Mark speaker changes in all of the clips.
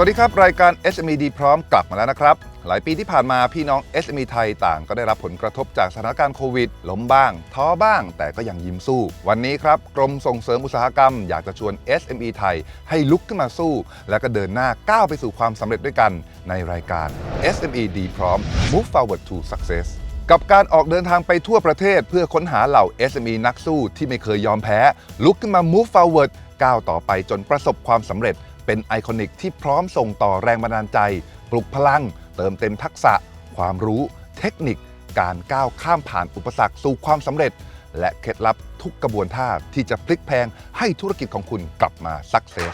Speaker 1: วัสดีครับรายการ SME ดีพร้อมกลับมาแล้วนะครับ หลายปีที่ผ่านมาพี่น้อง SME ไทยต่างก็ได้รับผลกระทบจากสถานการณ์โควิด ล้มบ้าง ท้อบ้าง แต่ก็ยังยิ้มสู้ วันนี้ครับ กรมส่งเสริมอุตสาหกรรม อยากจะชวน SME ไทยให้ลุกขึ้นมาสู้ และก็เดินหน้าก้าวไปสู่ความสำเร็จด้วยกันในรายการ SME ดีพร้อม Move Forward to Success กับการออกเดินทางไปทั่วประเทศ เพื่อค้นหาเหล่า SME นักสู้ที่ไม่เคยยอมแพ้ ลุกขึ้นมา move forward ก้าวต่อไปจนประสบความสำเร็จ เป็นไอคอนิกที่พร้อมส่งต่อแรงบันดาลใจ ปลุกพลัง เติมเต็มทักษะ ความรู้ เทคนิค การก้าวข้ามผ่านอุปสรรคสู่ความสำเร็จ และเคล็ดลับทุกกระบวนท่าที่จะพลิกแพงให้ธุรกิจของคุณกลับมาสักเซส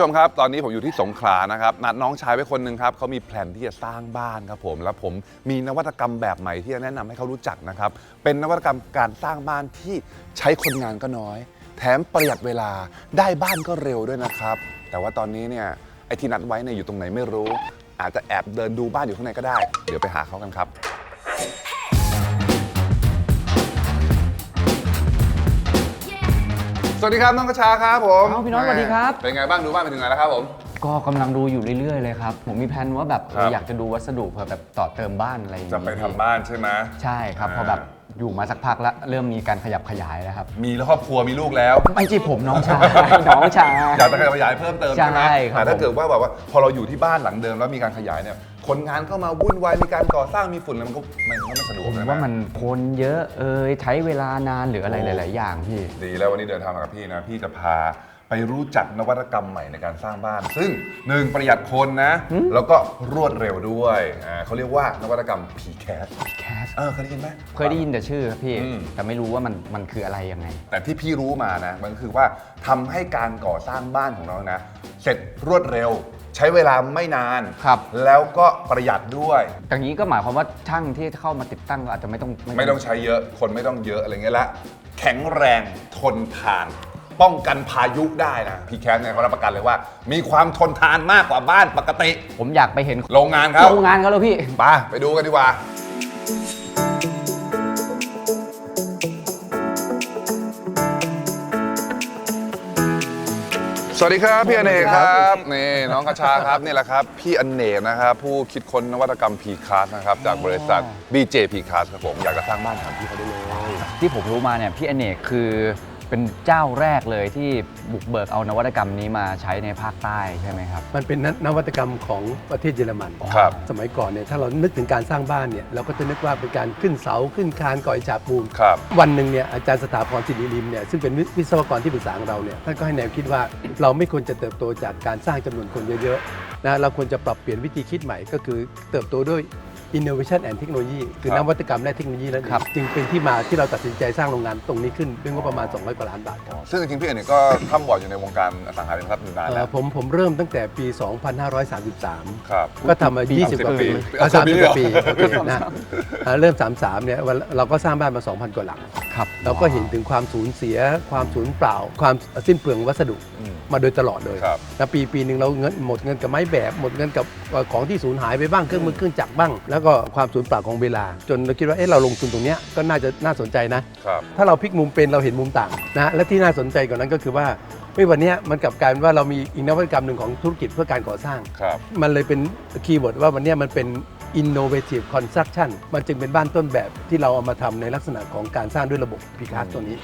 Speaker 1: ผู้ชมครับ ตอนนี้ผมอยู่ที่สงขลานะครับ นัดน้องชายไว้คนหนึ่งครับเขามีแผนที่จะสร้างบ้านครับผม แล้วผมมีนวัตกรรมแบบใหม่ที่จะแนะนำให้เขารู้จักนะครับ เป็นนวัตกรรมการสร้างบ้านที่ใช้คนงานก็น้อย แถมประหยัดเวลา ได้บ้านก็เร็วด้วยนะครับ แต่ว่าตอนนี้เนี่ยไอ้ที่นัดไว้เนี่ยอยู่ตรงไหนไม่รู้ อาจจะแอบเดินดูบ้านอยู่ข้างในก็ได้ เดี๋ยวไปหาเขากันครับ สวัสดีครับน้องกระชาครับผม
Speaker 2: เอ้าพี่น้องสวัสดีครับ
Speaker 1: เป็นไงบ้างดูบ้านไปถึงไหนแล้วครับผม
Speaker 2: ก็กำลังดูอยู่เรื่อยๆเลยครับ ผมมีแผนว่าแบบเอ
Speaker 1: ครั
Speaker 2: อบอยากจะดูวัสดุเผื่อแบบต่อเติมบ้านอะไรอย่าง
Speaker 1: จะ
Speaker 2: งี้
Speaker 1: ไปทำบ้านใช่ไหม
Speaker 2: ใช่ครับ
Speaker 1: อ่า
Speaker 2: พอแบบอยู่มาสักพักแล้วเริ่มมีการขยับขยายแล้วครับ
Speaker 1: มีครอบครัวมีลูกแล้ว
Speaker 2: ไม่ใช่ผมน้องชาย น้องชาย
Speaker 1: อยากจะขยายเพิ่มเติมใช่ไหม
Speaker 2: ใช่ครับ
Speaker 1: แต่ถ้า
Speaker 2: ผม
Speaker 1: เกิดว่าแบบว่าพอเราอยู่ที่บ้านหลังเดิมแล้วมีการขยายเนี่ย คนงานเข้ามาวุ่นวายมีการก่อสร้างมีฝุ่นอะไรมันก็มันก็ไม่สะดวก
Speaker 2: ผม
Speaker 1: ใช่ไห
Speaker 2: ว่ามันคนเยอะเอยใช้เวลานานหรืออะไร
Speaker 1: โอ้
Speaker 2: หลาย ๆ อย่างพี่
Speaker 1: ดีแล้ววันนี้เดินทางมากับพี่นะ พี่จะพาไปรู้จักนวัตกรรมใหม่ในการสร้างบ้าน ซึ่งหนึ่งประหยัดคนนะ แล้วก็รวดเร็วด้วยอ่าเขาเรียกว่านวัตกรรม PCAS
Speaker 2: แคส
Speaker 1: เออเคยได้ยินไหม
Speaker 2: เคยได้ยินแต่ชื่อครับพี่
Speaker 1: อืม
Speaker 2: แต่ไม่รู้ว่ามันมันคืออะไรยังไง
Speaker 1: แต่ที่พี่รู้มานะ มันคือว่าทำให้การก่อสร้างบ้านของเรานะ เสร็จรวดเร็ว ใช้เวลาไม่นาน
Speaker 2: ครับ
Speaker 1: แล้วก็ประหยัดด้วย
Speaker 2: อย่างนี้ก็หมายความว่าช่างที่เข้ามาติดตั้งก็อาจจะไม่ต้อง
Speaker 1: ไม่ต้องใช้เยอะคนไม่ต้องเยอะอะไรเงี้ยและแข็งแรงทนทาน ป้องกันพายุได้นะพี่แคสเนี่ยเขารับประกันเลยว่า มีความทนทานมากกว่าบ้านปกติ
Speaker 2: ผมอยากไปเห็น
Speaker 1: โรงงานเขา
Speaker 2: โรงงานเขาเลยพี่
Speaker 1: ไปไปดูกันดีกว่า สวัสดีครับพี่อเนกครับนี่น้องกระชาครับนี่แหละครับ พี่อเนกนะครับผู้คิดค้นนวัตกรรม p c a s นะครับจากบริษัท BJ p c a s ครับผมอยากจะสร้างบ้านถามพี่เขาได้เลย
Speaker 2: ที่ผมรู้มาเนี่ยพี่อเนกคือ เป็นเจ้าแรกเลยที่บุกเบิกเอานวัตกรรมนี้มาใช้ในภาคใต้ใช่ไหมครับ
Speaker 3: มันเป็นนวัตกรรมของประเทศเยอรมัน
Speaker 1: ครับ
Speaker 3: สมัยก่อนเนี่ยถ้าเรานึกถึงการสร้างบ้านเนี่ยเราก็จะนึกว่าเป็นการขึ้นเสาขึ้นคานก่อยฉาบปูน
Speaker 1: ครับ
Speaker 3: วันหนึ่งเนี่ยอาจารย์สถาพรสิริริมเนี่ยซึ่งเป็นวิศวกรที่ปรึกษาของเราเนี่ยท่านก็ให้แนวคิดว่า เราไม่ควรจะเติบโตจากการสร้างจำนวนคนเยอะๆนะเราควรจะปรับเปลี่ยนวิธีคิดใหม่ก็คือเติบโตด้วย innovation and technology คือ
Speaker 1: ครับ
Speaker 3: นวัตกรรมและเทคโนโลยีนั่นเอง
Speaker 2: ครับ
Speaker 3: จึงเป็นที่มาที่เราตัดสินใจสร้างโรงงานตรงนี้ขึ้นด้วยงบประมาณ 200 กว่าล้านบาทครับ
Speaker 1: ซึ่งจริงๆพี่อเนกก็ทำบอร์ดอยู่ในวงการอสังหาริมทรัพย์อยู่นาน
Speaker 3: เอ่
Speaker 1: แล้
Speaker 3: อ
Speaker 1: ว
Speaker 3: ผมผมเริ่มตั้งแต่ปี 2533
Speaker 1: ครับ
Speaker 3: ก็ทำมา
Speaker 2: ปี
Speaker 3: 20 กว่าปี
Speaker 1: เอา
Speaker 3: สาม
Speaker 1: ปี
Speaker 3: สิบ
Speaker 1: เลย
Speaker 3: ก
Speaker 1: เหรอ
Speaker 3: ว่าปีโอเคนะอ่าเริ่ม 33 เนี่ยวันเราก็สร้างบ้านมา 2,000 กว่าหลัง
Speaker 2: ครับ
Speaker 3: เราก็เห็นถึงความสูญเสีย ความสูญเปล่า ความสิ้นเปลืองวัสดุ
Speaker 1: อืม
Speaker 3: มาโดยตลอดเลย
Speaker 1: ครับ
Speaker 3: แล้วปีปีหนึ่งเราเงินหมดเงินกับไม้แบบ หมดเงินกับเอ่อของที่สูญหายไปบ้างเครื่องมือเครื่องจักรบ้างแล้วก็ความสูญเปล่าของเวลา จนเราคิดว่าเอ๊ะเราลงทุนตรงเนี้ยก็น่าจะน่าสนใจนะ
Speaker 1: ครับ
Speaker 3: ถ้าเราพลิกมุมเป็นเราเห็นมุมต่างนะและที่น่าสนใจกว่านั้นก็คือว่าเฮ้ยวันเนี้ยมันกลับกลารว่าเรามีอีกนวัตกรรมหนึ่งของธุรกิจเพื่อการก่อสร้าง
Speaker 1: ครับ
Speaker 3: มันเลยเป็นคีย์เวิร์ดว่าวันเนี้ยมันเป็น innovative construction มันจึงเป็นบ้านต้นแบบที่เราเอามาทำในลักษณะของการสร้างด้วยระบบพีคาสตัวนี้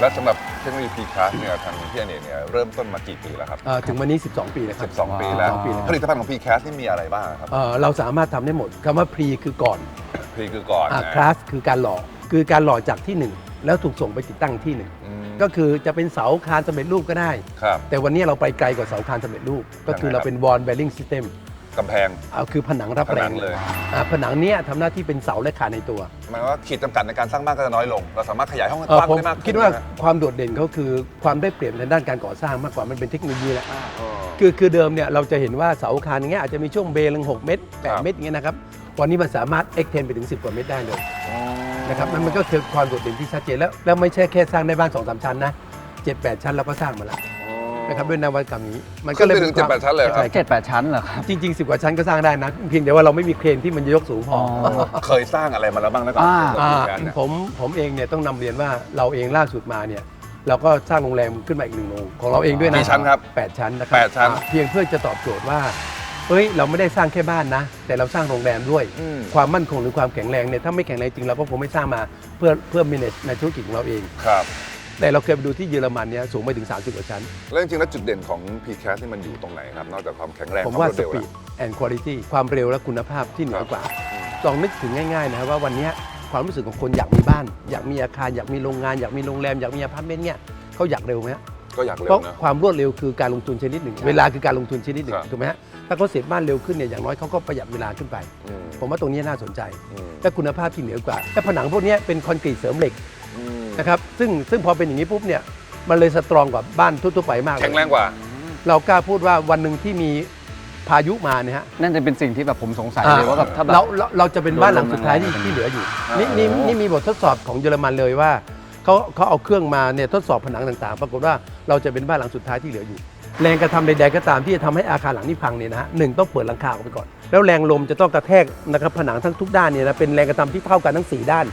Speaker 1: และสำหรับเทคโนโลยี p c a s เนี่ยทางพี่อเนกเนี่ยเริ่มต้นมากี่ปีแล้วครับ
Speaker 3: เอ่อถึงวันนี้ 12 ปีนะครับ
Speaker 1: 12 ปีแล้ว
Speaker 3: 12ปีแล้ว
Speaker 1: ผลิตภัณฑ์ของ p c a s นี่มีอะไรบ้างครับ
Speaker 3: เอ่อเราสามารถทำได้หมดคำว่า pre คือก่อน
Speaker 1: พรีคือก่อนนะ
Speaker 3: คลาสคือการหล่อคือการหล่อจากที่หนึ่งแล้วถูกส่งไปติดตั้งที่หนึ่ง
Speaker 1: อืม
Speaker 3: ก็คือจะเป็นเสาคานสำเร็จรูปก็ได้
Speaker 1: ครับ
Speaker 3: แต่วันนี้เราไปไกลกว่าเสาคานสำเร็จรูป ก็คือ
Speaker 1: ยังไงครับ
Speaker 3: เราเป็น wall bearing system
Speaker 1: กำแพง
Speaker 3: เอาคือผนังรับแรง
Speaker 1: ผนังเลย
Speaker 3: อ่าผนังเนี้ยทำหน้าที่เป็นเสาและคานในตัว
Speaker 1: หมายว่าขีดจำกัดในการสร้างบ้านก็จะน้อยลง เราสามารถขยายห้องก
Speaker 3: เอ่อ
Speaker 1: ว้าง
Speaker 3: ผม
Speaker 1: ได้มากขึ้น
Speaker 3: คิดว่า
Speaker 1: นะ
Speaker 3: ความโดดเด่นเขาคือความได้เปรียบในด้านการก่อสร้างมากกว่ามันเป็นเทคโนโลยีแหละ
Speaker 1: อ๋อ
Speaker 3: คือคือเดิมเนี่ยเราจะเห็นว่าเสาคานอย่างเงี้ยอาจจะมีช่วงเบลึง6เมตร
Speaker 1: ครับ
Speaker 3: 8เมตรอย่างเงี้ยนะครับวันนี้มันสามารถ extend ไปถึง 10 กว่าเมตรได้เลย
Speaker 1: อ๋อ
Speaker 3: นะครับนั่นมันก็คือความโดดเด่นที่ชัดเจนแล้วแล้วไม่ใช่แค่สร้างได้บ้าน2อสชั้นนะ 7 8 ชั้นเราก็สร้างมาแล้ว
Speaker 1: อ๋อ
Speaker 3: เอ นะครับด้วยนวัตกรรมนี้ มัน
Speaker 1: ขึ้นไปถึง7-8ชั้นเลยเหรอครับ
Speaker 3: ใช่
Speaker 2: เจ็ดแปดชั้นเหรอครับ
Speaker 3: จริงๆ10กว่าชั้นก็สร้างได้นะเพียงแต่ว่าเราไม่มีเครนที่มันจะยกสูงพออ
Speaker 1: เคยสร้างอะไรมาแล้วบ้างแล้วก่อน
Speaker 2: อ่า
Speaker 3: อ่า
Speaker 1: เหตุการณ์เนี่ย
Speaker 3: ผมผมเองเนี่ยต้องนำเรียนว่าเราเองล่าสุดมาเนี่ยเราก็สร้างโรงแรมขึ้นมาอีกหนึ่งโรงของเราเองด้วยนะ
Speaker 1: กี่ชั้นครับ
Speaker 3: แปดชั้นนะครั
Speaker 1: แปดชั้น
Speaker 3: อ่าเพียงเพื่อจะตอบโจทย์ว่าเฮ้ยเราไม่ได้สร้างแค่บ้านนะ แต่เราสร้างโรงแรมด้วย
Speaker 1: อืม
Speaker 3: ความมั่นคงหรือความแข็งแรงเนี่ยถ้าไม่แข็งแรงจริงเราก็คงไม่สร้างมาเพื่อเพื่อ manage ในธุรกิจของเราเอง
Speaker 1: ครับ
Speaker 3: แต่เราเคยไปดูที่เยอรมันเนี่ยสูงไปถึง 30กว่าชั้น
Speaker 1: แล้วจริงๆแล้วจุดเด่นของ p c a s นี่มันอยู่ตรงไหนครับ นอกจากความแข็งแรง
Speaker 3: ผมว่า
Speaker 1: ควรดเร็
Speaker 3: speed
Speaker 1: แล้ว
Speaker 3: and quality ความเร็วและคุณภาพที่เหนือกว่าลองนึกถึงง่ายๆนะครับว่าวันเนี้ยความรู้สึกของคนอยากมีบ้าน อยากมีอาคารอยากมีโรงงาน อยากมีโรงแรมอยากมีอพาร์ตเมนต์เนี่ยเขาอยากเร็วไหมฮะ
Speaker 1: ก็อยากเร็
Speaker 3: เพ
Speaker 1: ว
Speaker 3: ราะ
Speaker 1: นะ
Speaker 3: ความรวดเร็วคือการลงทุนชนิดหนึ่ง เวลาคือการลงทุนชนิดหนึ่
Speaker 1: ค
Speaker 3: ง
Speaker 1: รับ
Speaker 3: ถูกไหมฮะถ้าเขาเสร็จบ้านเร็วขึ้นเนี่ยอย่างน้อยเขาก็ประหยัดเวลาขึ้นไป
Speaker 1: อืม
Speaker 3: ผมว่าตรงนี้น่าสนใจ
Speaker 1: อืม
Speaker 3: และคุณภาพที่เหนือกว่าและผนังพวกเนี้ยเป็นคอนกรีตเสริมเหล็ก
Speaker 1: อืม
Speaker 3: นะครับซึ่งซึ่งพอเป็นอย่างนี้ปุ๊บเนี่ยมันเลยสตรองกว่าบ้านทั่วๆไปมากเลย
Speaker 1: แข็งแรงกว่า
Speaker 3: เรากล้าพูดว่าวันหนึ่งที่มีพายุมาเนี่ยฮะ
Speaker 2: นั่นจะเป็นสิ่งที่แบบผมสงสัย
Speaker 3: อ่า
Speaker 2: เลยว่าแบบถ้าแบบ
Speaker 3: เราเราเราจะเป็นบ้านหลังสุดท้ายที่
Speaker 2: โดนลมแรงๆ
Speaker 3: ที่เหลืออยู่
Speaker 1: อ่า
Speaker 3: นี่นี่นี่มีบททดสอบของเยอรมันเลยว่าเขาเขาเอาเครื่องมาเนี่ยทดสอบผนังต่างๆ ปรากฏว่าเราจะเป็นบ้านหลังสุดท้ายที่เหลืออยู่ แรงกระทำใดๆก็ตามที่จะทำให้อาคารหลังนี้พังเนี่ยนะฮะหนึ่งต้องเปิดหลังคาออกไปก่อน แล้วแรงลมจะต้องกระแทกนะครับผนังทั้งทุกด้านเนี่ยนะเป็นแรงกระทำที่เท่ากันทั้งสี่ด้าน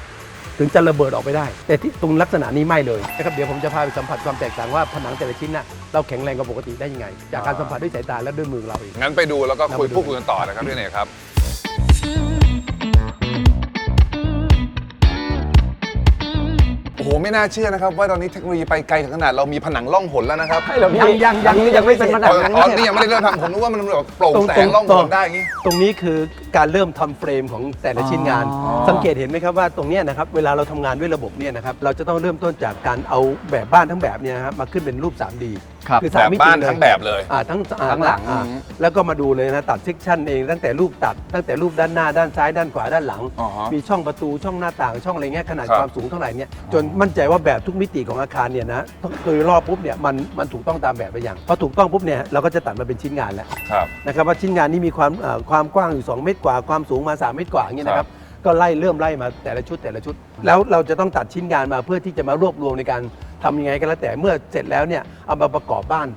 Speaker 3: ถึงจะระเบิดออกไปได้ แต่ที่ตรงลักษณะนี้ไม่เลยนะครับเดี๋ยวผมจะพาไปสัมผัสความแตกต่างว่าผนังแต่ละชิ้นน่ะเราแข็งแรงกว่าปกติได้ยังไง จากการสัมผัสด้วยสายตาและด้วยมือเราเอง
Speaker 1: งั้นไปดูแล้วก็คุย
Speaker 3: เราไปดู
Speaker 1: พูดคุยกันต่อนะครับพี่เนกครับโอ้โหไม่น่าเชื่อนะครับ ว่าตอนนี้เทคโนโลยีไปไกลถึงขนาดเรามีผนังล่องหนแล้วนะครับ
Speaker 2: ยังยังยังยังไม่เป็นผนั
Speaker 1: อ๋
Speaker 2: ง
Speaker 1: อ
Speaker 2: นั้น
Speaker 1: อ๋อ
Speaker 2: ไม่ใช่
Speaker 1: นี่ยังไม่ได้เริ่มทำผมนึกว่ามันแบบโปร่ง
Speaker 3: ตรง
Speaker 1: แส
Speaker 3: ตรงง
Speaker 1: ล่องห
Speaker 3: ตร
Speaker 1: น
Speaker 3: ง
Speaker 1: ได้อย่างนี้
Speaker 3: ตรงนี้คือการเริ่มทำเฟรมของแต่ละชิ้นงาน
Speaker 2: อ๋อ
Speaker 3: สังเกตเห็นไหมครับว่าตรงเนี้ยนะครับเวลาเราทำงานด้วยระบบเนี่ยนะครับเราจะต้องเริ่มต้นจากการเอาแบบบ้านทั้งแบบเนี่ยนะครับมาขึ้นเป็นรูป 3D
Speaker 2: ครับ
Speaker 3: คือ
Speaker 1: แบ
Speaker 3: สาม
Speaker 1: บ
Speaker 3: มิติ
Speaker 1: บ้าน
Speaker 3: เลย
Speaker 1: ทั้งแบบเลย
Speaker 3: อ่าทั้งอ่า
Speaker 2: ทั้งหลัง
Speaker 3: อ่า
Speaker 2: อืม
Speaker 3: แล้วก็มาดูเลยนะตัดเซกชันเองตั้งแต่รูปตัด ตั้งแต่รูปด้านหน้าด้านซ้ายด้านขวาด้านหลัง
Speaker 1: อ๋อฮะ
Speaker 3: มีช่องประตูช่องหน้าต่างช่องอะไรเงี้ยขนาด
Speaker 1: ครับ
Speaker 3: ความสูงเท่าไหร่เนี่ยจนมั่นใจว่าแบบทุกมิติของอาคารเนี่ยนะโดยรอบปุ๊บเนี่ยมันมันถูกต้องตามแบบไปอย่างพอถูกต้องปุ๊บเนี่ยเราก็จะตัดมาเป็นชิ้นงานแล้ว
Speaker 1: ครับ
Speaker 3: นะครับว่าชิ้นงานนี้มีความเอ่อความกว้างอยู่ 2 เมตรกว่าความสูงมา3เมตรกว่าอย่างเงี้ยนะครับ ก็ไล่เริ่มไล่มาแต่ละชุดแต่ละชุด แล้วเราจะต้องตัดชิ้นงานมาเพื่อที่จะมารวบรวมในการทำยังไงก็แล้วแต่เมื่อเสร็จแล้วเนี่ยเอามาประกอบบ้าน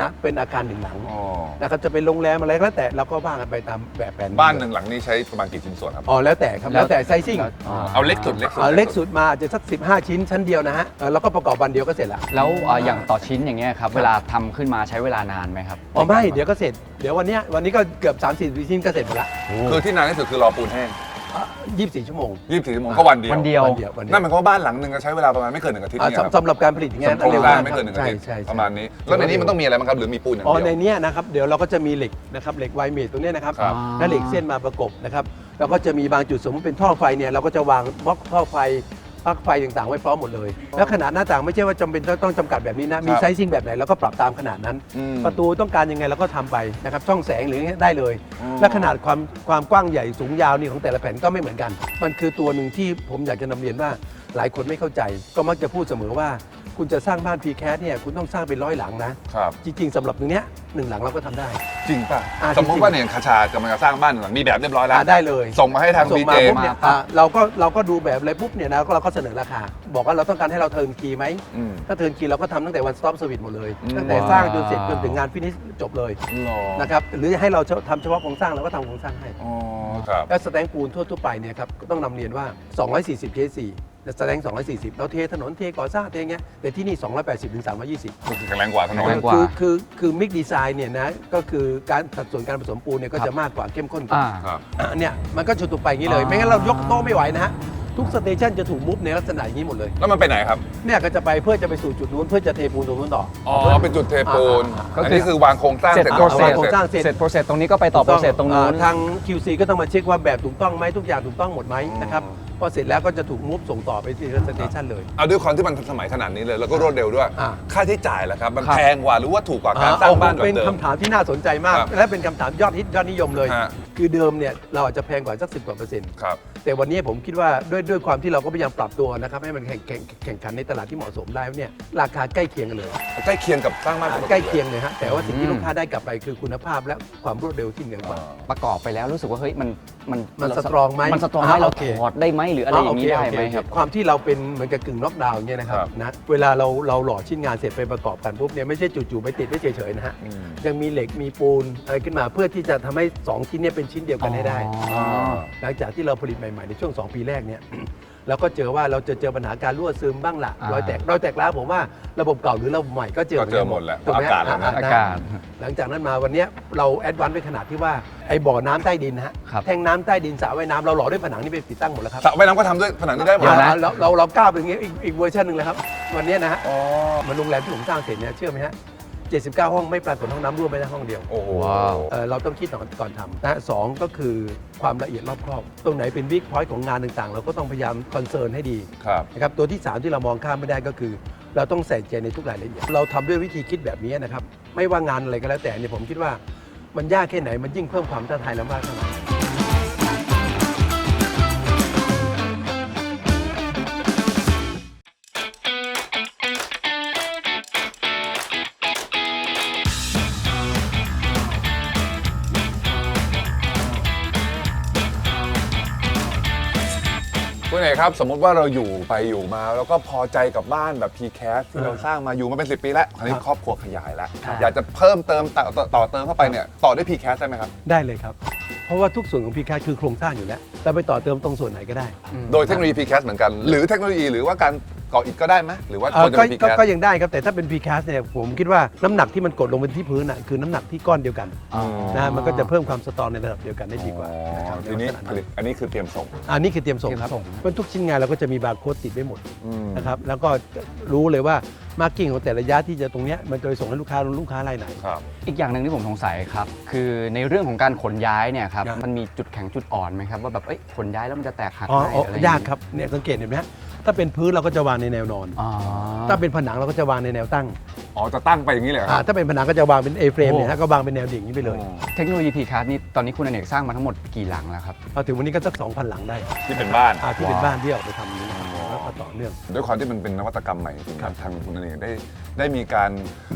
Speaker 3: นะเป็นอาคารหนึ่งหลัง
Speaker 1: อ๋อ
Speaker 3: นะครับจะเป็นโรงแรมอะไรก็แล้วแต่เราก็ว่ากันไปตามแบบแผน
Speaker 1: บ้านหนึ่งหลังนี้ใช้ประมาณกี่ชิ้นส่วนครับ
Speaker 3: อ๋อแล้วแต่ครับแล้วแต่ไซซิ่ง
Speaker 2: อ๋อ
Speaker 1: เอาเล็กสุดเล็กสุด
Speaker 3: อ่าเล็กสุดมาอาจจะสัก 15 ชิ้นชั้นเดียวนะฮะเอ่อแล้วก็ประกอบวันเดียวก็เสร็จละ
Speaker 2: แล้วเอ่ออย่างต่อชิ้นอย่างเงี้ยครับเวลาทำขึ้นมาใช้เวลานานไหมครับ
Speaker 3: อ๋อไม่เดี๋ยวก็เสร็จเดี๋ยววันเนี้ยวันนี้ก็เกือบ30ชิ้นก็เสร็จหมดละ
Speaker 1: คือที่นานที่สุดคือรอปูนแห้ง
Speaker 3: อะ 24 ชั่วโมง
Speaker 1: 24ชั่วโมงก็วันเดียว
Speaker 2: วันเดียว
Speaker 3: วันเดียววันเดียว
Speaker 1: นั่นหมายความว่าบ้านหลังหนึ่งก็ใช้เวลาประมาณไม่เกินหนึ่งอาทิตย์
Speaker 3: อ่า
Speaker 1: เนี่ยครับ
Speaker 3: สำสำหรับการผลิตอย่างเงี้ย
Speaker 1: โครง
Speaker 3: เร็ว
Speaker 1: สร้าง
Speaker 3: มาก
Speaker 1: ไม่เกินหนึ่งอา
Speaker 3: ใช่
Speaker 1: ทิตย์
Speaker 3: ใช่ใช่
Speaker 1: ประมาณนี้ แล้วในนี้มันต้องมีอะไรบ้างครับ หรือมีปูนอย่าง
Speaker 3: อ๋อ
Speaker 1: เดี
Speaker 3: ใน
Speaker 1: ยว
Speaker 3: เนี้ยนะครับเดี๋ยวเราก็จะมีเหล็กนะครับเหล็กไวเมทตรงเนี้ยนะครับ
Speaker 1: ครับ
Speaker 3: และเหล็กเส้นมาประกบนะครับแล้วก็จะมีบางจุดสมมติเป็นท่อไฟเนี่ยเราก็จะวางบล็อกท่อไฟ ปลั๊กไฟต่างๆไว้พร้อมหมดเลย แล้วขนาดหน้าต่างไม่ใช่ว่าจำเป็นต้องต้องจำกัดแบบนี้นะ มี
Speaker 1: ครับ
Speaker 3: ไซซิ่งแบบไหนเราก็ปรับตามขนาดนั้น
Speaker 1: อืม
Speaker 3: ประตูต้องการยังไงเราก็ทำไปนะครับช่องแสงหรืออย่างเงี้ยได้เลย
Speaker 1: อ๋อ
Speaker 3: และขนาดความความกว้างใหญ่สูงยาวนี่ของแต่ละแผ่นก็ไม่เหมือนกัน มันคือตัวหนึ่งที่ผมอยากจะนำเรียนว่าหลายคนไม่เข้าใจ ก็มักจะพูดเสมอว่า คุณจะสร้างบ้านพีแคสเนี่ยคุณต้องสร้างเป็นร้อยหลังนะ
Speaker 1: ครับ
Speaker 3: จริง ๆสำหรับตรงเนี้ยหนึ่งหลังเราก็ทำได้
Speaker 1: จริงป่ะ
Speaker 3: อ่า
Speaker 1: สมม
Speaker 3: จริ
Speaker 1: ติ
Speaker 3: งๆ
Speaker 1: ว่าเนี่ยคาชากำลังจะสร้างบ้านหลังมีแบบเรียบร้อยแล้ว
Speaker 3: อ่าได้เลย
Speaker 1: ส่งมาให้ทาง
Speaker 3: ส่
Speaker 1: ดี
Speaker 3: งมา
Speaker 1: เจ
Speaker 3: ปุ๊บเนี่ยอ่าเราก็เราก็ดูแบบอะไรปุ๊บเนี่ยนะก็เราก็เสนอราคา บอกว่าเราต้องการให้เราเทิร์นคีย์ไหม
Speaker 1: อืม
Speaker 3: ถ้าเทิร์นคีย์เราก็ทำตั้งแต่วันสต็อปสวิตหมดเลย
Speaker 1: อืม
Speaker 3: ตั้งแต่สร้างจนเสร็จจนถึงงานฟินิชจบเลย
Speaker 1: หรอ
Speaker 3: นะครับหรือให้เราทำเฉพาะโครงสร้างเราก็ทำโครงสร้างให้
Speaker 1: อ๋อครับ
Speaker 3: แล้วสแตงปูนทั่วๆไปเนี่ยครับก็ต้องนำเรียนว่า 240เคสี่สแตง240 เราเทถนนเทก่อสร้างเทอย่างเงี้ยแต่ที่นี่ 280 ถึง 320
Speaker 1: คือแข็งแรงกว่าถนน
Speaker 2: แข็งแรงกว่า
Speaker 3: คือคือคือมิกดีไซน์เนี่ยนะก็คือการสัดส่วนการผสมปูนเนี่ยก็จะมากกว่าเข้มข้นกว่า
Speaker 2: อ่า
Speaker 1: ครับ
Speaker 3: อะเนี่ยมันก็ชนตุกไปอย่างนี้เลย
Speaker 2: อ่า
Speaker 3: ไม่งั้นเรายกโต๊ะไม่ไหวนะฮะทุกสเตชันจะถูกมุฟในลักษณะอย่างนี้หมดเลย
Speaker 1: แล้วมันไปไหนครับ
Speaker 3: เนี่ยก็จะไปเพื่อจะไปสู่จุดนู้นเพื่อจะเทปูนตรงนู้นต่อ
Speaker 1: อ๋อเป็นจุดเทปูน
Speaker 3: อ่า
Speaker 2: ก็คืออั
Speaker 1: อันนี้คือวางโครงสร้าง
Speaker 2: เสร็จ
Speaker 1: เสร็จ
Speaker 2: โปรเซ
Speaker 3: วา
Speaker 2: ส
Speaker 3: งโครงสร้างเสร็จ
Speaker 2: เสร็จโปรเซสตรงนี้ก็ไปต่อโปรเซสตรงนู้น
Speaker 3: อ่าทาง QC ก็ต้องมาเช็คว่าแบบถูกต้องไหมทุกอย่างถูกต้องหมดไหมนะครับพอเสร็จแล้วก็จะถูกมุฟส่งต่อไปที่สเตชันเลย
Speaker 1: เอาด้วยความที่มันทันสมัยขนาดนี้เลย แล้วก็รวดเร็วด้วย
Speaker 3: อ่า
Speaker 1: ค่าใช้จ่ายล่ะครับ มัน
Speaker 2: ครับ
Speaker 1: แพงกว่าหรือว่าถูกกว่าการสร้างบ้านแบบ
Speaker 3: เป็น
Speaker 1: เดิม
Speaker 3: คำถามที่น่าสนใจมาก
Speaker 1: ครับ
Speaker 3: และเป็นคำถามยอดฮิตยอดนิยมเลย
Speaker 1: ฮะ
Speaker 3: คือเดิมเนี่ยเราอาจจะแพงกว่าสักสิบกว่าเปอร์เซ็นต์
Speaker 1: ครับ
Speaker 3: แต่วันนี้ผมคิดว่าด้วยด้วยความที่เราก็พยายามปรับตัวนะครับให้มันแข่งแข่งแข่งขันในตลาดที่เหมาะสมได้เนี่ยราคาใกล้เคียงกันเลย
Speaker 1: ใกล้เคียงกับสร้างบ้านปกติ
Speaker 3: ใกล้เคียงเลยฮะแต่ว่าสิ่งที่
Speaker 2: อืม
Speaker 3: ลูกค้าได้กลับไปคือคุณภาพและความรวดเร็วที่เหนือกว่า
Speaker 1: อ่า
Speaker 2: ประกอบไปแล้วรู้สึกว่าเฮ้ยมันมัน
Speaker 3: มัน
Speaker 2: เรา
Speaker 3: สตรองไหม
Speaker 2: มันสตรองไหม
Speaker 3: อ่า
Speaker 2: เรา
Speaker 3: โอเค
Speaker 2: ถอดได้ไหมหรืออะไรอย่างนี้
Speaker 3: โเค
Speaker 2: ได้
Speaker 3: โเค
Speaker 2: ไหม
Speaker 3: โอเค
Speaker 2: รับ
Speaker 3: ความที่เราเป็นเหมือนกับกึ่งน็อกดาวน์อย่างเงี้ยนะครับ
Speaker 1: ครับ
Speaker 3: นะเวลาเราเราหล่อชิ้นงานเสร็จไปประกอบกันปุ๊บเนี่ยไม่ใช่จู่ๆไปติดไว้เฉยๆนะฮะ
Speaker 1: อืม
Speaker 3: ยังมีเหล็กมีปูนอะไรขึ้นมาเพื่อที่จะทำให้สองชิ้นเนี้เป็นชิ้นเดียวกันให้ได้
Speaker 2: อ๋อ
Speaker 3: หลังจากที่เราผลิตใหม่ ๆ ในช่วง 2 ปีแรกเนี่ย เราก็เจอว่าเราจะเจอปัญหาการรั่วซึมบ้างละ
Speaker 2: อ่าร
Speaker 3: อยแตกรอยแตกร้าวผมว่าระบบเก่าหรือระบบใหม่ก็เจอ
Speaker 1: ก็เจอหมดแหละ
Speaker 3: ถูกไหม
Speaker 1: อากาศอะนะะ
Speaker 2: อากาศ
Speaker 3: หลังจากนั้นมาวันเนี้ยเราแอดวานซ์ไปขนาดที่ว่าไอ้บ่อน้ำใต้ดินนะฮะ
Speaker 2: ครับ
Speaker 3: แทงน้ำใต้ดินสระว่ายน้ำเราหล่อด้วยผนังนี่ไปติดตั้งหมดแล้วครับ
Speaker 1: สระว่ายน้ำก็ทำด้วยผนังนี้ได้หมด
Speaker 2: เดี๋ยวนะ
Speaker 3: เราเราเราก้าวไปอย่างเงี้ยอีกอีกเวอร์ชันหนึ่งเลยครับ วันเนี้ยนะฮะ
Speaker 1: อ๋อ
Speaker 3: เหมันโรงแรมที่ผมสร้างเสร็จเนี่ยเชื่อไหมฮะ 79 ห้องไม่ปรากฏห้องน้ำรั่วไม่ได้ห้องเดียว
Speaker 1: โอ้โห
Speaker 2: ว้าว
Speaker 3: เอ่อเราต้องคิดก่อนก่อนทำนะสองก็คือความละเอียดรอบคอบ ตรงไหนเป็นวิกพอยต์ของงานต่างๆ เราก็ต้องพยายามคอนเซิร์นให้ดี
Speaker 1: ครับ
Speaker 3: นะครับตัวที่ 3 ที่เรามองข้ามไม่ได้ก็คือ เราต้องใส่ใจในทุกรายละเอียด เราทำด้วยวิธีคิดแบบนี้นะครับ ไม่ว่างานอะไรก็แล้วแต่เนี่ยผมคิดว่ามันยากแค่ไหนมันยิ่งเพิ่มความท้าทายเรามากเท่านั้น
Speaker 1: คุณเอกครับ สมมุติว่าเราอยู่ไปอยู่มา แล้วก็พอใจกับบ้านแบบ PCAS ที่เราสร้างมาอยู่มาเป็น 10 ปีแล้วคราวนี้ครอบครัวขยายแล้ว
Speaker 2: ครับ
Speaker 1: อยากจะเพิ่มเติมต่อต่อต่อเติมเข้าไปเนี่ยต่อด้วย PCAS ได้ไหมครับ
Speaker 3: ได้เลยครับเพ ราะว่าทุกส่วนของพีคาคือโครงสร้างอยู่แล้วเราไปต่อเติมตรงส่วนไหนก็ได้
Speaker 1: โดยเทคโนโลยี PCAS เหมือนกัน หรือเทคโนโลยีหรือว่าการก่ออิฐก็ได้ไหมหรือว่า
Speaker 3: เอ่
Speaker 1: ค
Speaker 3: อ
Speaker 1: วรจะ
Speaker 3: ก็
Speaker 1: เป็น
Speaker 3: ก็
Speaker 1: PCAS
Speaker 3: ก็ยังได้ครับ แต่ถ้าเป็น PCAS เนี่ยผมคิดว่าน้ำหนักที่มันกดลงไปที่พื้นน่ะคือน้ำหนักที่ก้อนเดียวกัน
Speaker 2: อ๋อ
Speaker 3: นะมันก็จะเพิ่มความสตรองในระดับเดียวกันได้ดีกว่า
Speaker 1: อ๋อ
Speaker 3: นะครับ
Speaker 1: ทีนี้
Speaker 3: ใลักษณะ
Speaker 1: ผลิตอันนี้คือเตรียมส่ง
Speaker 3: อันนี้คือเตรียมส่งครับ
Speaker 2: เตรียมส่ง
Speaker 3: เพราะทุกชิ้นงานเราก็จะมีบาร์โค้ดติดไว้หมด
Speaker 1: อืม
Speaker 3: นะครับแล้วก็รู้เลยว่า มาร์กิ้งของแต่ละยะที่จะตรงเนี้ยมันจะไปส่งให้ลูกค้าลูกค้ารายไหน
Speaker 1: ครับ
Speaker 2: อีกอย่างหนึ่งที่ผมสงสัยครับ คือในเรื่องของการขนย้ายเนี่ยครับ
Speaker 3: ครับ
Speaker 2: มันมีจุดแข็งจุดอ่อนไหมครับ ว่าแบบเอ้ยขนย้ายแล้วมันจะแตกหัก
Speaker 3: อ๋อ
Speaker 2: ไหม
Speaker 3: อ๋อ
Speaker 2: อะไรอง
Speaker 3: ยากครับเนี่ยสังเกตเห็นไหมฮะถ้าเป็นพื้นเราก็จะวางในแนวนอน
Speaker 2: อ๋อ
Speaker 3: ถ้าเป็นผนังเราก็จะวางในแนวตั้ง
Speaker 1: อ๋อจะตั้งไปอย่างนี้เลยเหรอค
Speaker 3: อ่า
Speaker 1: รับ
Speaker 3: ถ้าเป็นผนังก็จะวางเป็น A frame
Speaker 2: โอ้
Speaker 3: เนี่ยฮะก็วางเป็นแนวดิ่งนี้ไปเลย
Speaker 1: อ๋อ
Speaker 2: เทคโนโลยีพีคาร์นี่ตอนนี้คุณอเนกสร้างมาทั้งหมดกี่หลังแล้วครับ
Speaker 3: พอถึงวันนี้ก็สัก2,000 หลังได้
Speaker 1: ที่เป็นบ้าน
Speaker 3: อ่าที่เป็นบ้านที่ออกไปทำนี้นะครับ แล้วก็ต่อเนื่อง
Speaker 1: ด้วยความที่มันเป็นนวัตกรรมใหม่จริงๆ
Speaker 3: ครับ
Speaker 1: ทางคุณอเนกได้ได้มีการ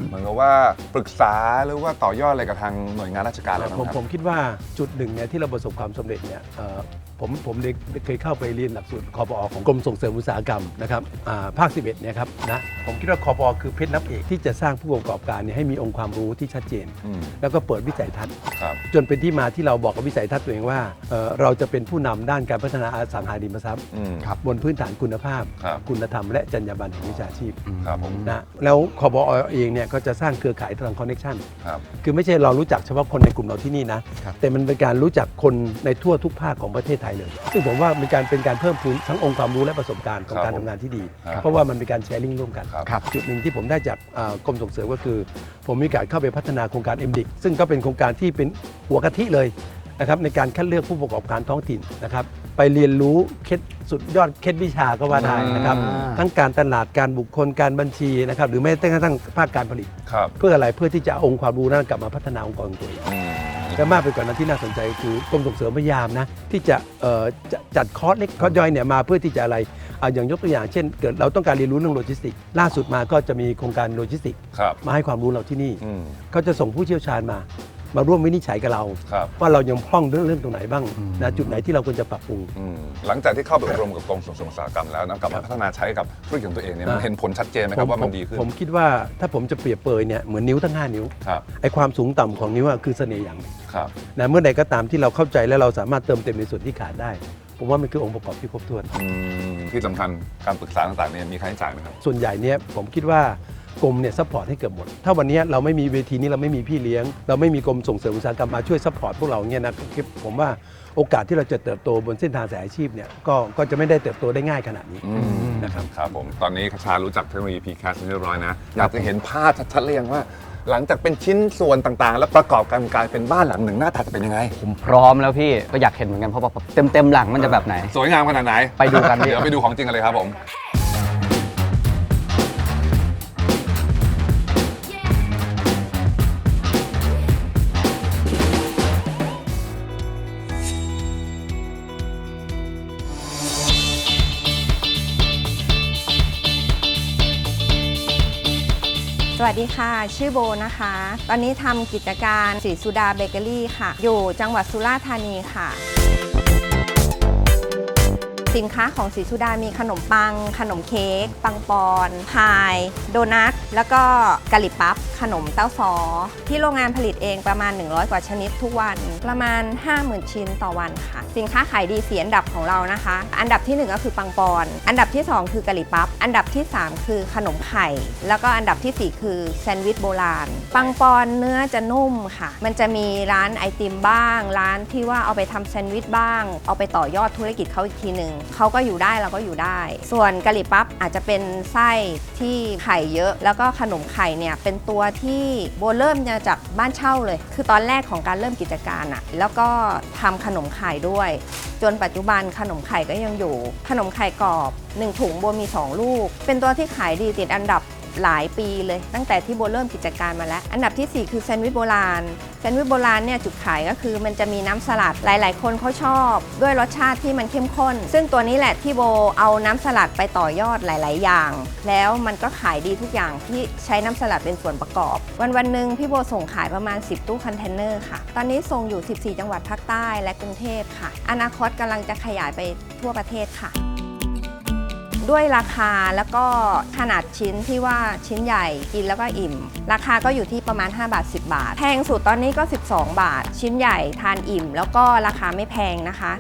Speaker 1: เหมือนกับว่าปรึกษาหรือว่าต่อยอดอะไรกับทางหน่วยงานราชการอะไรบ้าง
Speaker 3: ผม
Speaker 1: ค
Speaker 3: ผ
Speaker 1: รับ
Speaker 3: มคิดว่าจุดหนึ่งเนี่ยที่เราประสบความสำเร็จเนี่ยเอ่อ ผมผมได้เคยเข้าไปเรียนหลักสูตรคอปอของกรมส่งเสริมอุตสาหกรรมนะครับอ่าภาค 11เนี่ยครับนะผมคิดว่าคอปอคือเพชรนับเอกที่จะสร้างผู้ประกอบการเนี่ยให้มีองค์ความรู้ที่ชัดเจน
Speaker 1: อืม
Speaker 3: แล้วก็เปิดวิสัยทัศน์
Speaker 1: ครับ
Speaker 3: จนเป็นที่มาที่เราบอกกับวิสัยทัศน์ตัวเองว่าเอ่อเราจะเป็นผู้นำด้านการพัฒนาอสังหาริมทรัพย์
Speaker 1: อืม
Speaker 2: ครับ
Speaker 3: บนพื้นฐานคุณภาพ
Speaker 1: ครับ
Speaker 3: คุณธรรมและจรรยาบรรณแห่งวิชาชีพ
Speaker 1: ครับผม
Speaker 3: นะแล้วคอบอเองเนี่ยก็จะสร้างเครือข่ายทางคอนเน t ชัน
Speaker 1: ครับ
Speaker 3: คือไม่ใช่เรารู้จักเฉพาะคนในกลุ่มเราที่นี่นะ
Speaker 2: ครับ
Speaker 3: แต่มันเป็นการรู้จักคนในทั่วทุกภาคของประเทศไทยเลย ซึ่งผมว่าเป็นการเป็นการเพิ่มพูนทั้งองค์ความรู้และประสบการณ์ของ
Speaker 1: ครับ
Speaker 3: การทำงานที่ดี
Speaker 1: ครับ
Speaker 3: เพราะว่ามันเป็นการแชร์ลิงร่วมกัน
Speaker 1: ครับ
Speaker 2: ครับ
Speaker 3: จุดหนึ่งที่ผมได้จากอ่ากรมส่งเสริมก็คือ ผมมีโอกาสเข้าไปพัฒนาโครงการ MDIC ซึ่งก็เป็นโครงการที่เป็นหัวกะทิเลยนะครับในการคัดเลือกผู้ประกอบการท้องถิ่นนะครับไปเรียนรู้เคล็ดสุดยอดเคล็ดวิชาก็ว่าได้นะครับ
Speaker 2: อ่า
Speaker 3: ทั้งการตลาดการบุคคลการบัญชีนะครับหรือแม้แต่กระทั่งภาคการผลิต
Speaker 1: ครับ
Speaker 3: เพื่ออะไรเพื่อที่จะเอาองค์ความรู้นั้นกลับมาพัฒนาองค์กรของตัวเอง
Speaker 1: อืม
Speaker 3: และมากไปกว่านั้นที่น่าสนใจก็คือกรมส่งเสริมพยายามนะที่จะเอ่อจะจัดคอร์สเล็กคอร์สย่อยเนี่ยมาเพื่อที่จะอะไรอะอย่างยกตัวอย่างเช่น เกิดเราต้องการเรียนรู้เรื่องโลจิสติกส์ล่าสุดมาก็จะมีโครงการโลจิสติกส์
Speaker 1: ครับ
Speaker 3: มาให้ความรู้เราที่นี่
Speaker 1: อืม
Speaker 3: เขาจะส่งผู้เชี่ยวชาญมา มาร่วมวินิจฉัยกับเรา
Speaker 1: ครับ
Speaker 3: ว่าเรายังพร่องเรื่องเรื่องตรงไหนบ้าง
Speaker 2: อืม
Speaker 3: นะจุดไหนที่เราควรจะปรับปรุง
Speaker 1: อืมหลังจากที่เข้าไปอบรมกับกรมส่งเสริมอุตสาหกรรมแล้วนะกลับมาพัฒนาใช้กับธุรกิจของตัวเองเนี่ยมัน
Speaker 3: อ่า
Speaker 1: เห็นผลชัดเจนไหมครับว่ามันดีขึ้น
Speaker 3: ผมคิดว่าถ้าผมจะเปรียบเปรยเนี่ยเหมือนนิ้วทั้ง 5 นิ้ว
Speaker 1: ครับ
Speaker 3: ไอ้ความสูงต่ำของนิ้วอะคือเสน่ห์อย่างหนึ่ง
Speaker 1: ครับ
Speaker 3: นะเมื่อใดก็ตามที่เราเข้าใจและเราสามารถเติมเต็มในส่วนที่ขาดได้ ผมว่ามันคือองค์ประกอบที่ครบถ้วน
Speaker 1: อืมที่สำคัญการปรึกษาต่างๆเนี่ยมีค่าใช้จ่ายไหมครับ
Speaker 3: ส่วนใหญ่เนี่ยผมคิดว่า กรมเนี่ยซัพพอร์ตให้เกือบหมด ถ้าวันนี้เราไม่มีเวทีนี้เราไม่มีพี่เลี้ยง เราไม่มีกรมส่งเสริมอุตสาหกรรมมาช่วยซัพพอร์ตพวกเราเนี่ยนะคือผมว่าโอกาสที่เราจะเติบโตบนเส้นทางสายอาชีพเนี่ยก็ก็จะไม่ได้เติบโตได้ง่ายขนาดนี้
Speaker 1: อืม
Speaker 3: นะครับ
Speaker 1: ครับผมตอนนี้คชารู้จักเทคโนโลยี PCAS เรียบร้อยนะ อยากจะเห็นภาพชัดๆเลยยังว่า หลังจากเป็นชิ้นส่วนต่างๆ แล้วประกอบกันกลายเป็นบ้านหลังหนึ่งหน้าตาจะเป็นยังไง
Speaker 2: ผมพร้อมแล้วพี่ก็อยากเห็นเหมือนกันเพราะแบบเต็มเต็มๆหลังมันจะแบบไหน
Speaker 1: สวยงามขนาดไหน
Speaker 2: ไปดูกันพี่
Speaker 1: เดี๋ยวไปดูของจริงกันเลยครับผม
Speaker 4: สวัสดีค่ะ ชื่อโบนะคะ ตอนนี้ทำกิจการสีสุดาเบเกอรี่ค่ะ อยู่จังหวัดสุราษฎร์ธานีค่ะ สินค้าของสีสุดามีขนมปัง ขนมเค้ก ปังปอน พาย โดนัทแล้วก็กะหรี่ปั๊บขนมเต้าซอ ที่โรงงานผลิตเองประมาณ 100 กว่าชนิดทุกวัน ประมาณ 50,000 ชิ้นต่อวันค่ะ สินค้าขายดีเสีอันดับของเรานะคะ อันดับทีหนึ่1 ก็คือปังปอน อันดับที่ 2 คือกะหรี่ปั๊บ อันดับที่ 3 คือขนมไข่ แล้วก็อันดับทีสี่ 4 คือแซนด์วิชโบราณ ปังปอนเนื้อจะนุ่มค่ะ มันจะมีร้านไอติมบ้าง ร้านที่ว่าเอาไปทำแซนด์วิชบ้าง เอาไปต่อยอดธุรกิจเขาอีกทีหนึ่งเขาก็อยู่ได้เราก็อยู่ได้ ส่วนกะหรี่ปั๊บอาจจะเป็นไส้ที่ไข่เยอะแล้วก็ขนมไข่เนี่ยเป็นตัวที่โบเริ่มมาจากบ้านเช่าเลย คือตอนแรกของการเริ่มกิจการอะแล้วก็ทำขนมไข่ด้วย จนปัจจุบันขนมไข่ก็ยังอยู่ ขนมไข่กรอบ 1 ถุงโบมี 2 ลูก เป็นตัวที่ขายดีติดอันดับ หลายปีเลยตั้งแต่ที่โบเริ่มกิจการมาแล้ว อันดับทีสี่ 4 คือแซนด์วิชโบราณแซนด์วิชโบราณเนี่ยจุดขายก็คือมันจะมีน้ำสลัดหลาย ๆ คนเขาชอบ ด้วยรสชาติที่มันเข้มข้น ซึ่งตัวนี้แหละที่โบเอาน้ำสลัดไปต่อยอดหลาย ๆ อย่าง แล้วมันก็ขายดีทุกอย่างที่ใช้น้ำสลัดเป็นส่วนประกอบ วันวันๆหนึ่งพี่โบส่งขายประมาณ 10 ตู้คอนเทนเนอร์ค่ะ ตอนนี้ส่งอยู่ 14 จังหวัดภาคใต้และกรุงเทพค่ะ อนาคตกำลังจะขยายไปทั่วประเทศค่ะ ด้วยราคาแล้วก็ขนาดชิ้นที่ว่าชิ้นใหญ่กินแล้วก็อิ่ม ราคาก็อยู่ที่ประมาณ 5 บาท 10 บาท แพงสุดตอนนี้ก็ 12 บาท ชิ้นใหญ่ทานอิ่ม แล้วก็ราคาไม่แพงนะคะ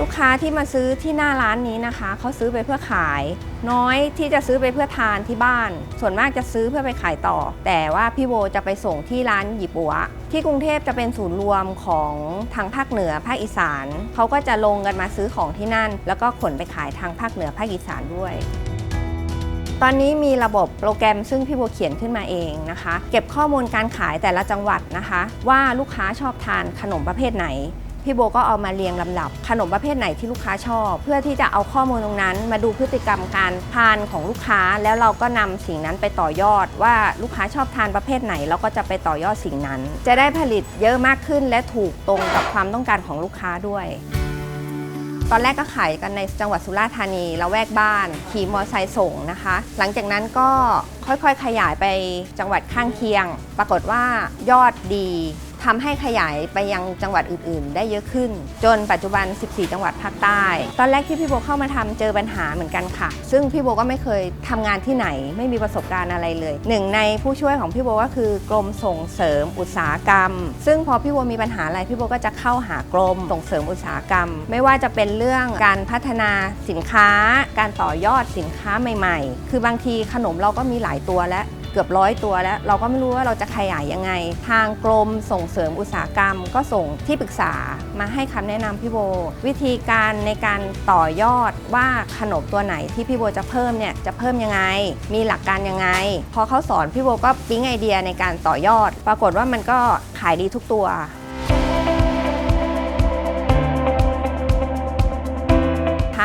Speaker 4: ลูกค้าที่มาซื้อที่หน้าร้านนี้นะคะเขาซื้อไปเพื่อขาย น้อยที่จะซื้อไปเพื่อทานที่บ้าน ส่วนมากจะซื้อเพื่อไปขายต่อ แต่ว่าพี่โบจะไปส่งที่ร้านหยิบบัว ที่กรุงเทพจะเป็นศูนย์รวมของทางภาคเหนือภาคอีสานเขาก็จะลงกันมาซื้อของที่นั่น แล้วก็ขนไปขายทางภาคเหนือภาคอีสานด้วยตอนนี้มีระบบโปรแกรมซึ่งพี่โบเขียนขึ้นมาเองนะคะ เก็บข้อมูลการขายแต่ละจังหวัดนะคะ ว่าลูกค้าชอบทานขนมประเภทไหน พี่โบก็เอามาเรียงลำดับ ขนมประเภทไหนที่ลูกค้าชอบ เพื่อที่จะเอาข้อมูลตรงนั้น มาดูพฤติกรรมการทานของลูกค้า แล้วเราก็นำสิ่งนั้นไปต่อยอด ว่าลูกค้าชอบทานประเภทไหนเราก็จะไปต่อยอดสิ่งนั้น จะได้ผลิตเยอะมากขึ้นและถูกตรงกับความต้องการของลูกค้าด้วยตอนแรกก็ขายกันในจังหวัดสุราษฎร์ธานีละแวกบ้าน ขี่มอเตอร์ไซค์ส่งนะคะ หลังจากนั้นก็ค่อยๆ ขยายไปจังหวัดข้างเคียง ปรากฏว่ายอดดี ทำให้ขยายไปยังจังหวัดอื่น ๆ ได้เยอะขึ้น จนปัจจุบัน 14 จังหวัดภาคใต้ ตอนแรกที่พี่โบเข้ามาทำเจอปัญหาเหมือนกันค่ะ ซึ่งพี่โบก็ไม่เคยทำงานที่ไหน ไม่มีประสบการณ์อะไรเลยหนึ่งในผู้ช่วยของพี่โบก็คือกรมส่งเสริมอุตสาหกรรม ซึ่งพอพี่โบมีปัญหาอะไรพี่โบก็จะเข้าหากรมส่งเสริมอุตสาหกรรม ไม่ว่าจะเป็นเรื่องการพัฒนาสินค้า การต่อยอดสินค้าใหม่ ๆ คือบางทีขนมเราก็มีหลายตัวแล้ว เกือบร้อยตัวแล้ว เราก็ไม่รู้ว่าเราจะขยายยังไง ทางกรมส่งเสริมอุตสาหกรรม ก็ส่งที่ปรึกษามาให้คำแนะนำพี่โบ วิธีการในการต่อยอดว่าขนมตัวไหนที่พี่โบจะเพิ่มเนี่ยจะเพิ่มยังไง มีหลักการยังไง พอเขาสอนพี่โบก็ปิ๊งไอเดียในการต่อยอด ปรากฏว่ามันก็ขายดีทุกตัว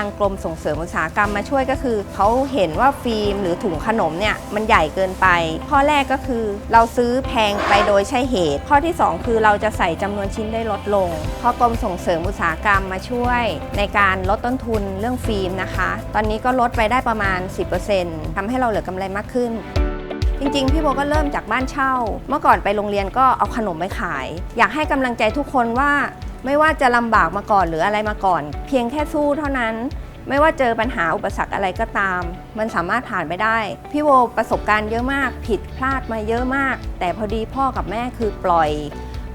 Speaker 4: างกรมส่งเสริมอุตสาหกรรมมาช่วยก็คือ เขาเห็นว่าฟิล์มหรือถุงขนมเนี่ยมันใหญ่เกินไป ข้อแรกก็คือ เราซื้อแพงไปโดยใช่เหตุ ข้อที่ 2 คือเราจะใส่จำนวนชิ้นได้ลดลงพอกรมส่งเสริมอุตสาหกรรมมาช่วย ในการลดต้นทุนเรื่องฟิล์มนะคะ ตอนนี้ก็ลดไปได้ประมาณ 10%ทำให้เราเหลือกำไรมากขึ้นจริงๆ พี่โบก็เริ่มจากบ้านเช่า เมื่อก่อนไปโรงเรียนก็เอาขนมไปขาย อยากให้กำลังใจทุกคนว่า ไม่ว่าจะลำบากมาก่อนหรืออะไรมาก่อน เพียงแค่สู้เท่านั้น ไม่ว่าเจอปัญหาอุปสรรคอะไรก็ตาม มันสามารถผ่านไปได้ พี่โบประสบการณ์เยอะมาก ผิดพลาดมาเยอะมาก แต่พอดีพ่อกับแม่คือปล่อย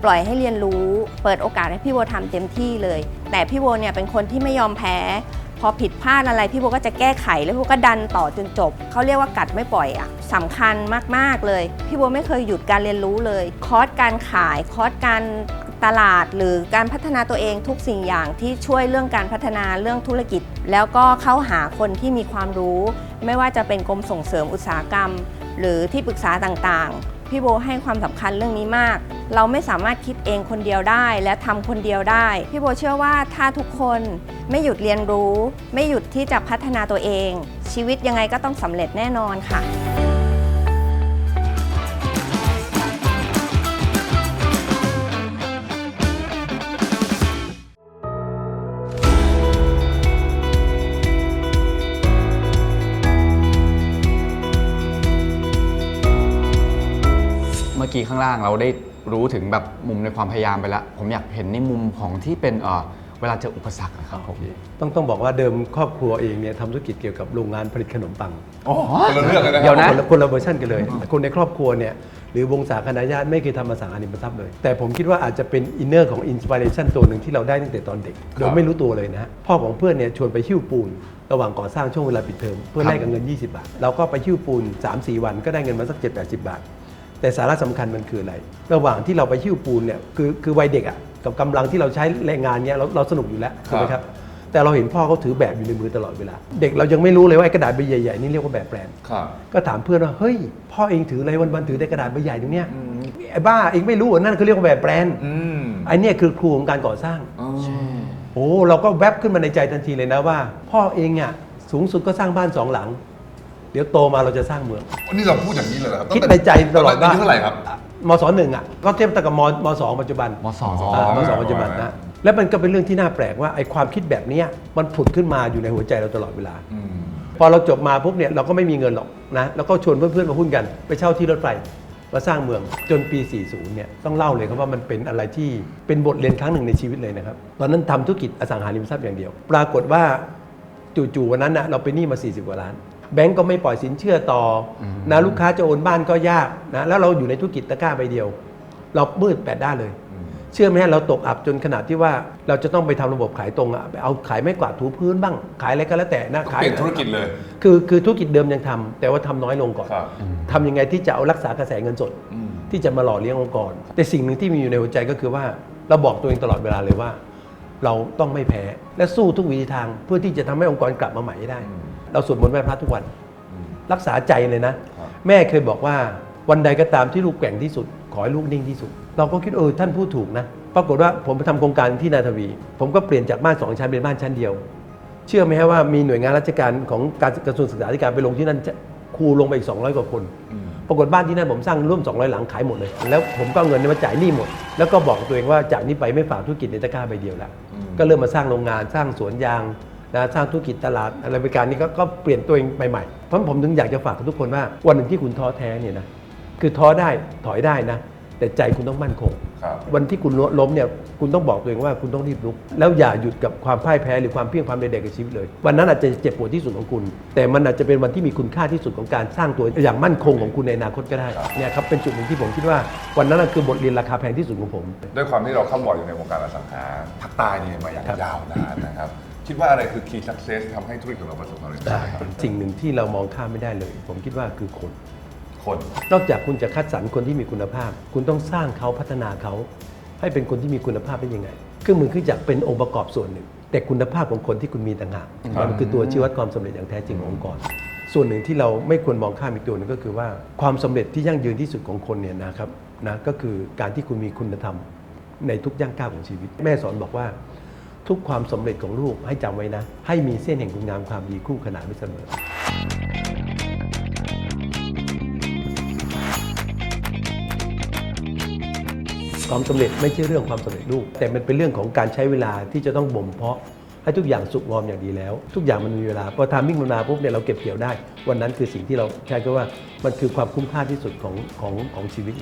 Speaker 4: ปล่อยให้เรียนรู้ เปิดโอกาสให้พี่โบทำเต็มที่เลย แต่พี่โบเนี่ยเป็นคนที่ไม่ยอมแพ้ พอผิดพลาดอะไรพี่โบก็จะแก้ไขแล้วพี่โบก็ดันต่อจนจบเขาเรียกว่ากัดไม่ปล่อยอะสำคัญมากๆเลย พี่โบไม่เคยหยุดการเรียนรู้เลย คอร์สการขายคอร์สการ ตลาดหรือการพัฒนาตัวเองทุกสิ่งอย่างที่ช่วยเรื่องการพัฒนาเรื่องธุรกิจ แล้วก็เข้าหาคนที่มีความรู้ ไม่ว่าจะเป็นกรมส่งเสริมอุตสาหกรรม หรือที่ปรึกษาต่างๆ พี่โบให้ความสำคัญเรื่องนี้มาก เราไม่สามารถคิดเองคนเดียวได้ และทำคนเดียวได้ พี่โบเชื่อว่าถ้าทุกคนไม่หยุดเรียนรู้ ไม่หยุดที่จะพัฒนาตัวเอง ชีวิตยังไงก็ต้องสำเร็จแน่นอนค่ะ
Speaker 2: กี้ข้างล่างเราได้รู้ถึงแบบมุมในความพยายามไปแล้วผมอยากเห็นในมุมของที่เป็นเอ่อเวลาเจออุปสรรคอะครับผม
Speaker 3: ต้องต้องบอกว่าเดิมครอบครัวเองเนี่ยทำธุรกิจเกี่ยวกับโรงงานผลิตขนมปัง
Speaker 1: อ๋อคนละเรื่องเลยนะค
Speaker 2: เดี๋
Speaker 1: รับ
Speaker 2: ยวนะ
Speaker 3: คนละคนละเวอร์ชันกันเลย คนในครอบครัวเนี่ยหรือวงศาคณะญาติไม่เคยทำมาสังหาริมทรัพย์เลย แต่ผมคิดว่าอาจจะเป็นอินเนอร์ของอินสปิเรชันตัวหนึ่งที่เราได้ตั้งแต่ตอนเด็ก โดยไม่รู้ตัวเลยนะฮะพ่อของเพื่อนเนี่ยชวนไปหิ้วปูน ระหว่างก่อสร้างช่วงเวลาปิดเทอมเพื่อแลกกับเงิน 20 บาท เราก็ไปหิ้วปูน 3-4 วันก็ได้เงินมาสัก 7-80 บาท แต่สาระสำคัญมันคืออะไร ระหว่างที่เราไปหิ้วปูนเนี่ยคือคือวัยเด็กอะกับกำลังที่เราใช้แรงงานเนี่ยเราเราสนุกอยู่แล้วถูกไหมครับแต่เราเห็นพ่อเขาถือแบบอยู่ในมือตลอดเวลา เด็กเรายังไม่รู้เลยว่าไอ้กระดาษใบใหญ่ๆนี่เรียกว่าแบบแปลน
Speaker 1: ครับ
Speaker 3: ก็ถามเพื่อนว่าเฮ้ยพ่อเองถืออะไรวันๆถือแต่กระดาษใบใหญ่ตรงเนี้ยไอ้บ้าเองไม่รู้เหรอนั่นคือเรียกว่าแบบแปลน
Speaker 1: อืม
Speaker 3: ไอ้เนี่ยคือครูของการก่อสร้าง
Speaker 1: อ๋อ
Speaker 3: โอ้เราก็แวบขึ้นมาในใจทันทีเลยนะว่า พ่อเองเนี่ยสูงสุดก็สร้างบ้านสองหลัง เดี๋ยวโตมาเราจะสร้างเมือง
Speaker 1: วันนี้เราพูดอย่างนี้เลยเหรอครับ
Speaker 3: คิดในใจตลอด
Speaker 1: ว่า
Speaker 3: ว่า
Speaker 1: อายุเท่าไหร่ครับ
Speaker 3: มศหนึ่งอะก็เทียบกับมมสองปัจจุบัน
Speaker 2: มสอง
Speaker 3: อ่ามสองปัจจุบันนะและมันก็เป็นเรื่องที่น่าแปลกว่าไอ้ความคิดแบบเนี้ยมันผุดขึ้นมาอยู่ในหัวใจเราตลอดเวลา
Speaker 1: อืม
Speaker 3: พอเราจบมาปุ๊บเนี่ยเราก็ไม่มีเงินหรอกนะแล้วก็ชวนเพื่อนๆมาหุ้นกัน ไปเช่าที่รถไฟมาสร้างเมืองจนปี 40 เนี่ยต้องเล่าเลยครับว่ามันเป็นอะไรที่เป็นบทเรียนครั้งหนึ่งในชีวิตเลยนะครับ ตอนนั้นทำธุรกิจอสังหาริมทรัพย์อย่างเดียว ปรากฏว่าจู่ๆวันนั้นนะเราไปนหนี้มา 40 กว่าล้าน แบงก์ก็ไม่ปล่อยสินเชื่อต่ออนะลูกค้าจะโอนบ้านก็ยากนะแล้วเราอยู่ในธุรกิจตะกร้าใบเดียว เรามืดแปดด้านเลย เชื่อไหมฮะเราตกอับจนขนาดที่ว่าเราจะต้องไปทำระบบขายตรงอะไปเอาขายไม่กวาดถูพื้นบ้าง ขายอะไรก็แล้วแต่นะขาย
Speaker 1: เปลี่ยนธุรกิจเลย
Speaker 3: คือคือธุรกิจเดิมยังทำแต่ว่าทำน้อยลงก่อน
Speaker 1: ครับ
Speaker 3: ทำยังไงที่จะเอารักษากระแสเงินสด
Speaker 1: อืม
Speaker 3: ที่จะมาหล่อเลี้ยงองค์กร แต่สิ่งหนึ่งที่มีอยู่ในหัวใจก็คือว่าเราบอกตัวเองตลอดเวลาเลยว่า เราต้องไม่แพ้และสู้ทุกวิธีทางเพื่อที่จะทำให้องค์กรกลับมาใหม่ให้ได้ เราสวดมนต์ไหว้พระทุกวัน รักษาใจเลยนะ
Speaker 1: ครับ
Speaker 3: แม่เคยบอกว่าวันใดก็ตามที่ลูกแกว่งที่สุด ขอให้ลูกนิ่งที่สุด เราก็คิดเออท่านพูดถูกนะ ปรากฏว่าผมไปทำโครงการที่นาทวี ผมก็เปลี่ยนจากบ้านสองชั้นเป็นบ้านชั้นเดียว เชื่อไหมฮะว่ามีหน่วยงานราชการของการกระทรวงศึกษาธิการไปลงที่นั่นจะครูลงไปอีก 200 กว่าคน ปรากฏบ้านที่นั่นผมสร้างร่วม 200 หลังขายหมดเลย แล้วผมก็เอาเงินมาจ่ายหนี้หมด แล้วก็บอกตัวเองว่าจากนี้ไปไม่ฝากธุรกิจในตะกร้าใบเดียวแล้ว ก็เริ่มมาสร้างโรงงานสร้างสวนยาง นะสร้างธุรกิจตลาดอะไรบริการนี้ก็ก็เปลี่ยนตัวเองไปใหม่เพราะผมถึงอยากจะฝากกับทุกคนว่าวันหนึ่งที่คุณท้อแท้เนี่ยนะคือท้อได้ถอยได้นะ แต่ใจคุณต้องมั่นคง
Speaker 1: ครับ
Speaker 3: วันที่คุณล้มเนี่ยคุณต้องบอกตัวเองว่าคุณต้องรีบลุก แล้วอย่าหยุดกับความพ่ายแพ้หรือความเพียงความใดๆกับชีวิตเลย วันนั้นอาจจะเจ็บปวดที่สุดของคุณ แต่มันอาจจะเป็นวันที่มีคุณค่าที่สุดของการสร้างตัวอย่างมั่นคงของคุณในอนาคตก็ได้เนี่ยครับเป็นจุดหนึ่งที่ผมคิดว่า วันนั้นนะคือบทเรียนราคาแพงที่สุดของผม
Speaker 1: ด้วยความที่เราเข้าบอดอยู่ในวงการอสังหาภาคใต้นี่มาอย่าง
Speaker 3: ครับ
Speaker 1: ยาวนานนะครับ คิดว่าอะไรคือ key success ทำให้ธุรกิจของเราประสบความสำเร็จได้ครับ
Speaker 3: สิ่งหนึ่งที่เรามองข้ามไม่ได้เลย ผมคิดว่าคือคน
Speaker 1: คน
Speaker 3: นอกจากคุณจะคัดสรรคนที่มีคุณภาพ คุณต้องสร้างเขาพัฒนาเขา ให้เป็นคนที่มีคุณภาพได้ยังไงเครื่องมือเครื่องจักรเป็นองค์ประกอบส่วนหนึ่ง แต่คุณภาพของคนที่คุณมีต่างหากมันคือตัวชี้วัดความสำเร็จอย่างแท้จริงขององค์กร ส่วนหนึ่งที่เราไม่ควรมองข้ามอีกตัวหนึงก็คือว่าความสำเร็จที่ยั่งยืนที่สุดของคนเนี่ยนะครับนะก็คือการที่คุณมีคุณธรรมในทุกย่างก้าวของชีวิต แม่สอนบอกว่า ทุกความสำเร็จของลูกให้จำไว้นะ ให้มีเส้นแห่งคุณงามความดีคู่ขนานไว้เสมอความสำเร็จไม่ใช่เรื่องความสำเร็จลูก แต่มันเป็นเรื่องของการใช้เวลาที่จะต้องบ่มเพาะให้ทุกอย่างสุกงอมอย่างดีแล้ว ทุกอย่างมันมีเวลาพอทามมิ่งมันมาปุ๊บเนี่ยเราเก็บเกี่ยวได้ วันนั้นคือสิ่งที่เราใช้ก็ว่ามันคือความคุ้มค่าที่สุดของของของชีวิต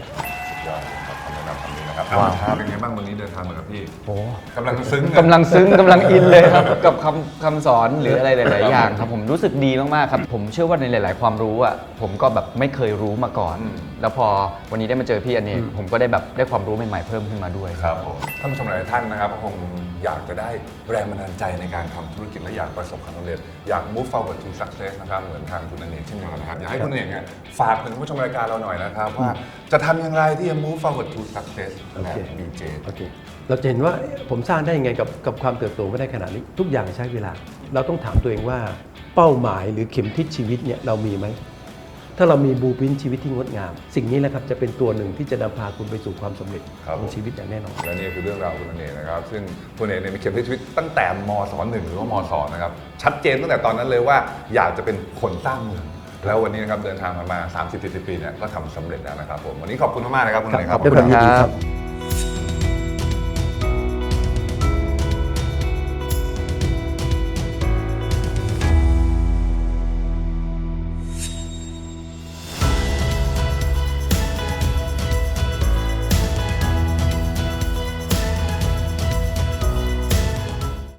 Speaker 1: ครับคำแนะนำคำนี้นะครับ
Speaker 2: ว้าว
Speaker 1: ครับเป็นไงบ้างวันนี้เดินทางมากับพี่
Speaker 2: โอ้
Speaker 1: กำลังซึ้ง
Speaker 2: กำลังซึ้งกำลังอินเลยครับ กับคำคำสอนหรืออะไรหลาย ๆ อย่างครับผมรู้สึกดีมาก ๆ ครับ ผมเชื่อว่าในหลาย ๆ ความรู้อะผมก็แบบไม่เคยรู้มาก่อนแล้วพอวันนี้ได้มาเจอพี่อเนกผมก็ได้แบบได้ความรู้ใหม่ ๆ เพิ่มขึ้นมาด้วย
Speaker 1: ครับผมท่านผู้ชมหลายท่านนะครับก็คงอยากจะได้แรงบันดาลใจในการทำธุรกิจและอยากประสบความสำเร็จ อยาก move forward to success นะครับเหมือนทางคุณอเนกเช่นเดียวกันนะครับ อยากให้คุณอเนกเนี่ยฝากถึงผู้ชมรายการเราหน่อยนะครับ ว่าจะทำอย่างไรที่จะ move forward to success แบบ
Speaker 3: โอเค
Speaker 1: BJ
Speaker 3: โอเค เราจะเห็นว่าผมสร้างได้ยังไงกับกับความเติบโตไม่ได้ขนาดนี้ ทุกอย่างใช้เวลา เราต้องถามตัวเองว่าเป้าหมายหรือเข็มทิศชีวิตเนี่ยเรามีไหม ถ้าเรามีบูปินชีวิตที่งดงาม สิ่งนี้แหละครับจะเป็นตัวหนึ่งที่จะนำพาคุณไปสู่ความสำเร็จ
Speaker 1: ครับ
Speaker 3: ของชีวิตอย่างแน่นอน
Speaker 1: และนี่คือเรื่องราวของคุณอเนกนะครับ ซึ่งคุณอเนกเนี่ยมีเข็มทิศชีวิตตั้งแต่มศหนึ่งหรือว่ามศนะครับชัดเจนตั้งแต่ตอนนั้นเลยว่าอยากจะเป็นคนสร้างเมืองแล้ววันนี้นะครับเดินทางมา 30-40 ปีเนี่ยก็ทำสำเร็จแล้วนะครับผมวันนี้ขอบคุณมากๆนะครับคุณอเนกครับ
Speaker 3: ด้วยความยินดี
Speaker 2: ค
Speaker 3: ค
Speaker 2: รั
Speaker 3: รับบ